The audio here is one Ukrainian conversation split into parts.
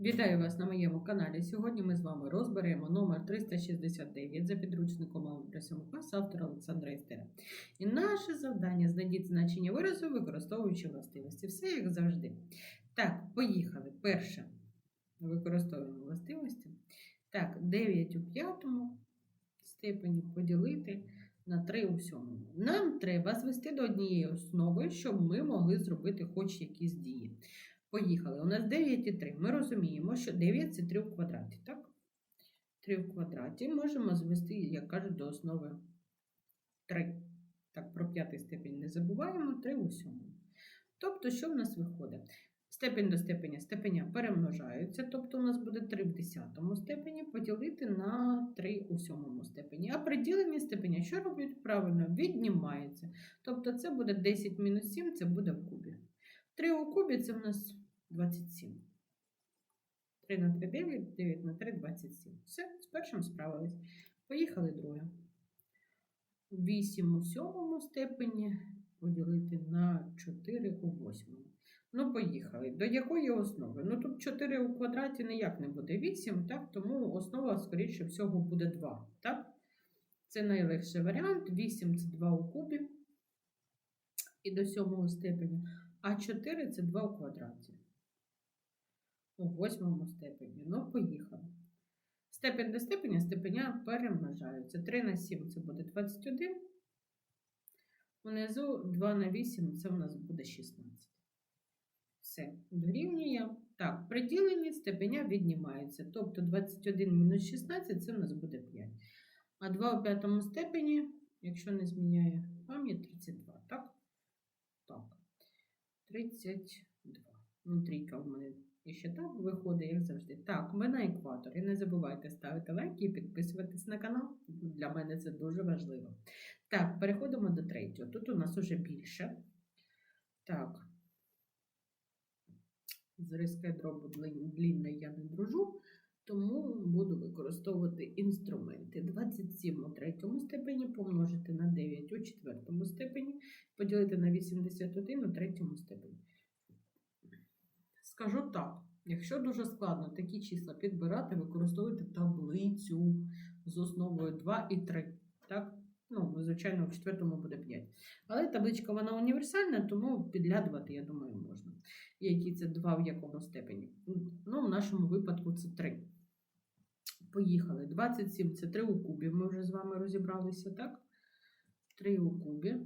Вітаю вас на моєму каналі. Сьогодні ми з вами розберемо номер 369 за підручником Алгебра 7 класу автора Олександра Істера. І наше завдання знайдіть значення виразу, використовуючи властивості. Все як завжди. Так, поїхали. Перше. Використовуємо властивості. Так, 9 у п'ятому степені поділити на 3 у сьомому. Нам треба звести до однієї основи, щоб ми могли зробити хоч якісь дії. Поїхали. У нас 9 і 3. Ми розуміємо, що 9 це 3 в квадраті, так? 3 в квадраті можемо звести, як кажуть, до основи 3. Так, про п'ятий степень не забуваємо, 3 у сьомому. Тобто, що в нас виходить? Степень до степеня степеня перемножаються, тобто у нас буде 3 в 10 степені поділити на 3 у 7 степені. А при діленні степеня що роблять? Правильно, віднімається. Тобто це буде 10 мінус 7, це буде в кубі. 3 у кубі це в нас 27. 3 на 3 9, 9 на 3 27. Все, з першим справились. Поїхали друге. 8 у сьомому степені поділити на 4 у восьмому. Ну, поїхали. До якої основи? Ну, тут 4 у квадраті ніяк не буде 8, так? тому основа, скоріше всього, буде 2. Так? Це найлегший варіант. 8 це 2 у кубі і до сьомого степеня. А 4 це 2 у квадраті. У восьмому степені. Ну, поїхали. Степень до степеня степеня перемножаються. 3 на 7 це буде 21. Унизу 2 на 8 це у нас буде 16. Все, дорівнює. Так, при діленні степеня віднімається. Тобто 21 мінус 16 це у нас буде 5. А 2 у п'ятому степені, якщо не зміняє пам'ять, 32. Так? Так. 32. Ну, трійка в мене і ще так виходить, як завжди. Так, ми на екватор. І не забувайте ставити лайки і підписуватись на канал. Для мене це дуже важливо. Так, переходимо до третього. Тут у нас уже більше. Так. З риска дробу длінне я не дружу, тому буду використовувати інструменти. 27 у третьому степені помножити на 9 у четвертому степені, поділити на 81 у третьому степені. Скажу так, якщо дуже складно такі числа підбирати, використовуйте таблицю з основою 2 і 3. Так? Ну, звичайно, в четвертому буде 5. Але табличка вона універсальна, тому підглядувати, я думаю, можна. Які це 2 в якому степені? Ну, в нашому випадку це 3. Поїхали. 27 це 3 у кубі. Ми вже з вами розібралися, так? 3 у кубі.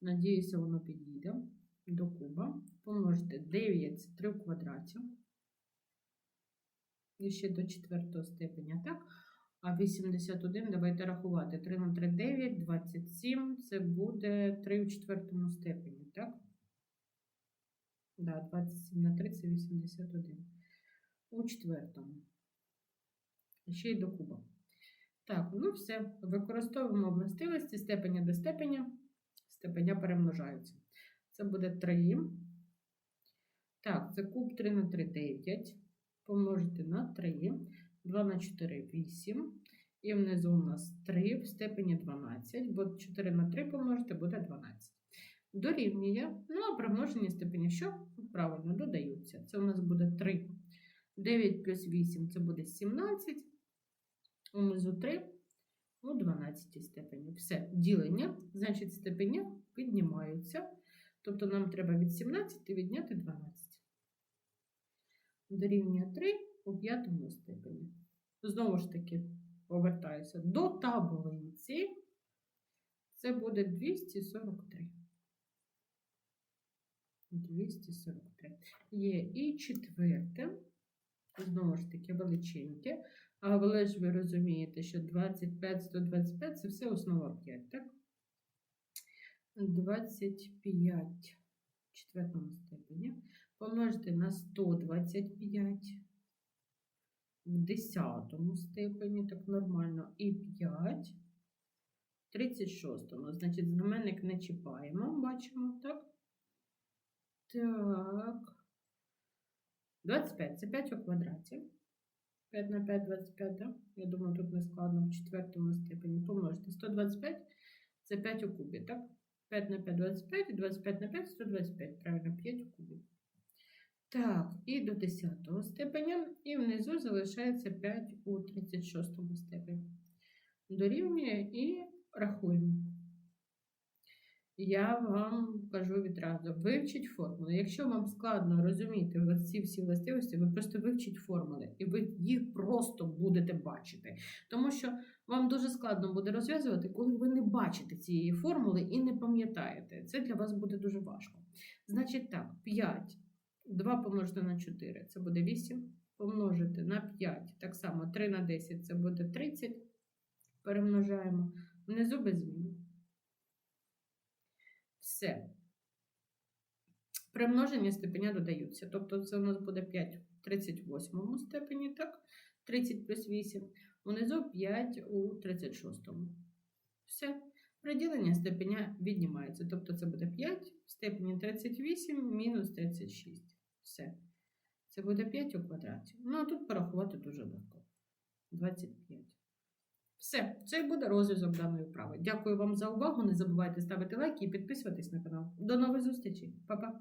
Надіюся, воно підійде до куба. Помножити 9 це 3 в квадраті. І ще до четвертого степеня, так? А 81, давайте рахувати. 3 на 3 9, 27. Це буде 3 у четвертому степені, так? Да, 27 на 3 це 81. У четвертому. Ще й до куба. Так, ну все. Використовуємо властивості степеня до степеня. Степеня перемножаються. Це буде 3. Так, це куб 3 на 3 9. Помножити на 3. 2 на 4 8. І внизу у нас 3 в степені 12, бо 4 на 3 помножити буде 12. Дорівнює. Ну, а примноження степені що? Правильно, додаються. Це у нас буде 3. 9 плюс 8 це буде 17. Унизу 3 у 12 степені. Все, ділення, значить, степеня піднімаються. Тобто нам треба від 17 відняти 12. Дорівнює 3 у п'ятому степені. Знову ж таки, повертаюся до таблиці. Це буде 243. 243. Є і четверте, знову ж таки, величеньке. Але ж ви розумієте, що 25, 125 це все основа 5, так? 25 в четвертому степені. Помножити на 125 в десятому степені, так нормально, і 5 в 36. Значить, знаменник не чіпаємо, бачимо, так? Так. 25 це 5 у квадраті. 5 на 5 25, так? Я думаю, тут не складно в четвертому степені. Помножити 125 це 5 у кубі, так? 5 на 5 25, 25 на 5 125, правильно, 5 у кубі. Так, і до 10 степеня, і внизу залишається 5 у 36 степені. Дорівнює і рахуємо. Я вам кажу відразу: вивчіть формули. Якщо вам складно розуміти ці всі властивості, ви просто вивчіть формули, і ви їх просто будете бачити. Тому що вам дуже складно буде розв'язувати, коли ви не бачите цієї формули і не пам'ятаєте. Це для вас буде дуже важко. Значить так, 5. 2 помножити на 4 це буде 8. Помножити на 5, так само 3 на 10 це буде 30. Перемножаємо. Внизу без змін. Все. Примноження степеня додаються. Тобто це у нас буде 5 в 38 степені, так? 30 плюс 8. Унизу 5 у 36. Все. Приділення степеня віднімається. Тобто це буде 5 в степені 38 мінус 36. Все. Це буде 5 у квадраті. Ну, а тут порахувати дуже легко. 25. Все, це і буде розв'язок даної вправи. Дякую вам за увагу. Не забувайте ставити лайки і підписуватись на канал. До нових зустрічей. Па-па!